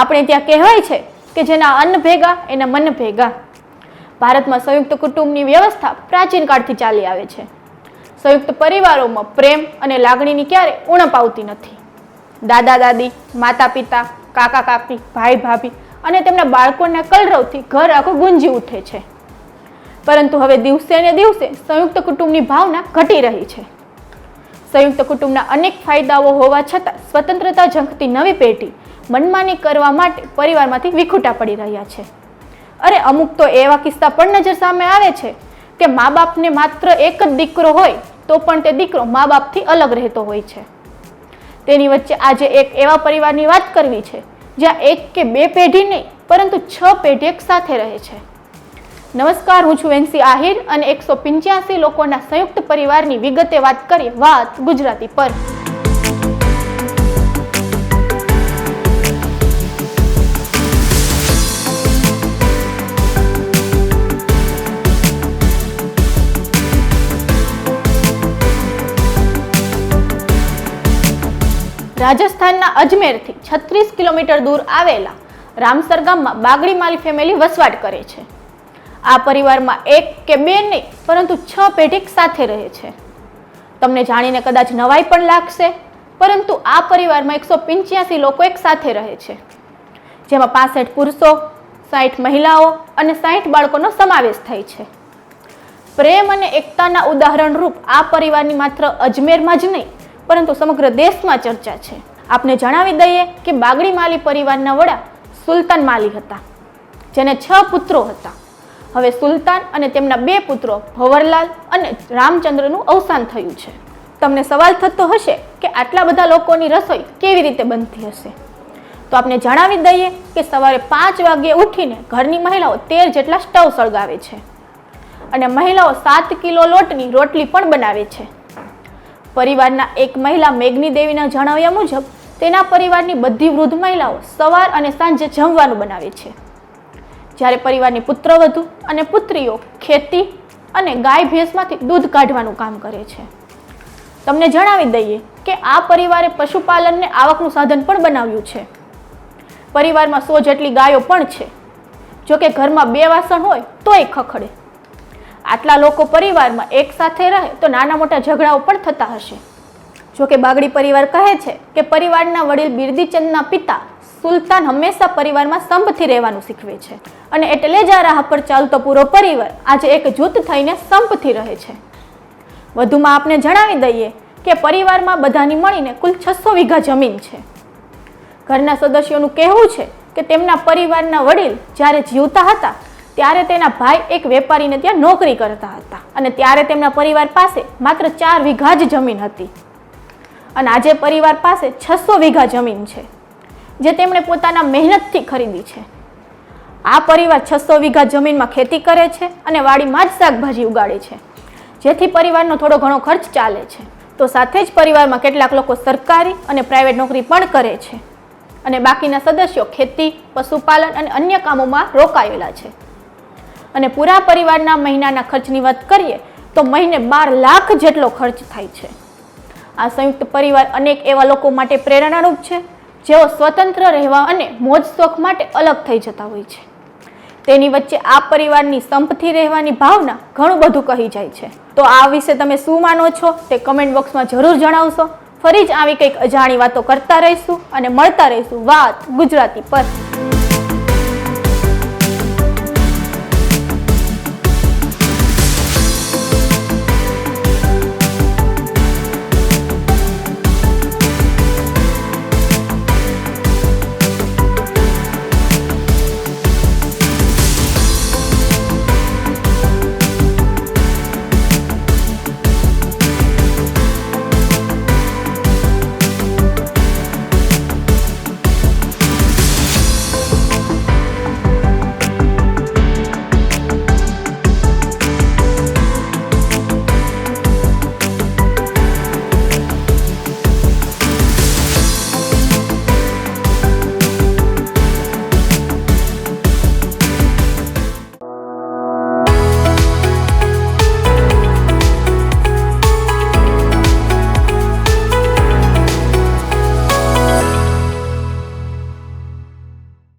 આપણે ત્યાં કહેવાય છે કે જેના અન્ન ભેગા, એના મન ભેગા. ભારતમાં સંયુક્ત કુટુંબની વ્યવસ્થા પ્રાચીન કાળથી ચાલી આવે છે. સંયુક્ત પરિવારોમાં પ્રેમ અને લાગણીની ક્યારે ઉણપ આવતી નથી. દાદા, દાદી માતા પિતા કાકા, કાકી, ભાઈ, ભાભી અને તેમના બાળકોના કલરવથી ઘર આખું ગુંજી ઉઠે છે. પરંતુ હવે દિવસે ને દિવસે સંયુક્ત કુટુંબની ભાવના ઘટી રહી છે. સંયુક્ત કુટુંબના અનેક ફાયદાઓ હોવા છતાં સ્વતંત્રતા ઝંખતી નવી પેઢી મનમાની કરવા માટે પરિવારમાંથી વિખૂટા પડી રહ્યા છે. અરે અમુક તો એવા કિસ્સા પણ નજર સામે આવે છે કે મા બાપને માત્ર એક જ દીકરો હોય તો પણ તે દીકરો મા બાપથી અલગ રહેતો હોય છે. તેની વચ્ચે આજે એક એવા પરિવારની વાત કરવી છે જ્યાં એક કે બે પેઢી નહીં, પરંતુ છ પેઢી એક સાથે રહે છે. નમસ્કાર, હું છું વેન્સી આહિર અને એકસો પંચ્યાસી લોકોના સંયુક્ત પરિવારની વિગતે વાત કરીએ વાત ગુજરાતી પર. રાજસ્થાનના અજમેરથી છત્રીસ કિલોમીટર દૂર આવેલા રામસર ગામમાં બાગડી માલી ફેમિલી વસવાટ કરે છે. આ પરિવારમાં એક કે બે નહીં, પરંતુ છ પેઢી સાથે રહે છે. તમને જાણીને કદાચ નવાઈ પણ લાગશે, પરંતુ આ પરિવારમાં એકસો પંચ્યાસી લોકો એક સાથે રહે છે. જેમાં પાસઠ પુરુષો, સાઠ મહિલાઓ અને સાઠ બાળકોનો સમાવેશ થાય છે. પ્રેમ અને એકતાના ઉદાહરણરૂપ આ પરિવારની માત્ર અજમેરમાં જ નહીં, પરંતુ સમગ્ર દેશમાં ચર્ચા છે. આપને જણાવી દઈએ કે બાગડી માલી પરિવારના વડા સુલતાન માલી હતા, જેને છ પુત્રો હતા. હવે સુલતાન અને તેમના બે પુત્રો ભવરલાલ અને રામચંદ્રનું અવસાન થયું છે. તમને સવાલ થતો હશે કે આટલા બધા લોકોની રસોઈ કેવી રીતે બનતી હશે? તો આપને જણાવી દઈએ કે સવારે પાંચ વાગ્યે ઉઠીને ઘરની મહિલાઓ તેર જેટલા સ્ટવ સળગાવે છે. અને મહિલાઓ સાત કિલો લોટની રોટલી પણ બનાવે છે. પરિવારના એક મહિલા મેઘની દેવીના જણાવ્યા મુજબ, તેના પરિવારની બધી વૃદ્ધ મહિલાઓ સવાર અને સાંજે જમવાનું બનાવે છે. જ્યારે પરિવારની પુત્રવધુ અને પુત્રીઓ ખેતી અને ગાય ભેંસમાંથી દૂધ કાઢવાનું કામ કરે છે. તમને જણાવી દઈએ કે આ પરિવારે પશુપાલનને આવકનું સાધન પણ બનાવ્યું છે. પરિવારમાં સો જેટલી ગાયો પણ છે. જો કે ઘરમાં બે વાસણ હોય તોય ખખડે. આટલા લોકો પરિવારમાં એકસાથે રહે તો નાના મોટા ઝઘડાઓ પણ થતા હશે. જો કે બાગડી પરિવાર કહે છે કે પરિવારના વડીલ બિરદીચંદના પિતા સુલતાન હંમેશા પરિવારમાં સંપથી રહેવાનું શીખવે છે. અને એટલે જ આ રાહ પર ચાલતો પૂરો પરિવાર આજે એક જૂથ થઈને સંપથી રહે છે. વધુમાં આપને જણાવી દઈએ કે પરિવારમાં બધાની મળીને કુલ છસો વીઘા જમીન છે. ઘરના સદસ્યોનું કહેવું છે કે તેમના પરિવારના વડીલ જ્યારે જીવતા હતા, ત્યારે તેના ભાઈ એક વેપારીને ત્યાં નોકરી કરતા હતા અને ત્યારે તેમના પરિવાર પાસે માત્ર ચાર વીઘા જ જમીન હતી. અને આજે પરિવાર પાસે છસો વીઘા જમીન છે. જે તેમણે પોતાના મહેનતથી ખરીદી છે. આ પરિવાર છસો વીઘા જમીનમાં ખેતી કરે છે અને વાડીમાં જ શાકભાજી ઉગાડે છે. જેથી પરિવારનો થોડો ઘણો ખર્ચ ચાલે છે. તો સાથે જ પરિવારમાં કેટલાક લોકો સરકારી અને પ્રાઇવેટ નોકરી પણ કરે છે. અને બાકીના સદસ્યો ખેતી, પશુપાલન અને અન્ય કામોમાં રોકાયેલા છે. અને પૂરા પરિવારના મહિનાના ખર્ચની વાત કરીએ, તો મહિને બાર લાખ જેટલો ખર્ચ થાય છે. આ સંયુક્ત પરિવાર અનેક એવા લોકો માટે પ્રેરણારૂપ છે. જેઓ સ્વતંત્ર રહેવા અને મોજ શોખ માટે અલગ થઈ જતા હોય છે. તેની વચ્ચે આ પરિવારની સંપથી રહેવાની ભાવના ઘણું બધું કહી જાય છે. તો આ વિશે તમે શું માનો છો તે કમેન્ટ બોક્સમાં જરૂર જણાવશો. ફરી જ આવી કંઈક અજાણી વાતો કરતા રહીશું અને મળતા રહીશું વાત ગુજરાતી પર.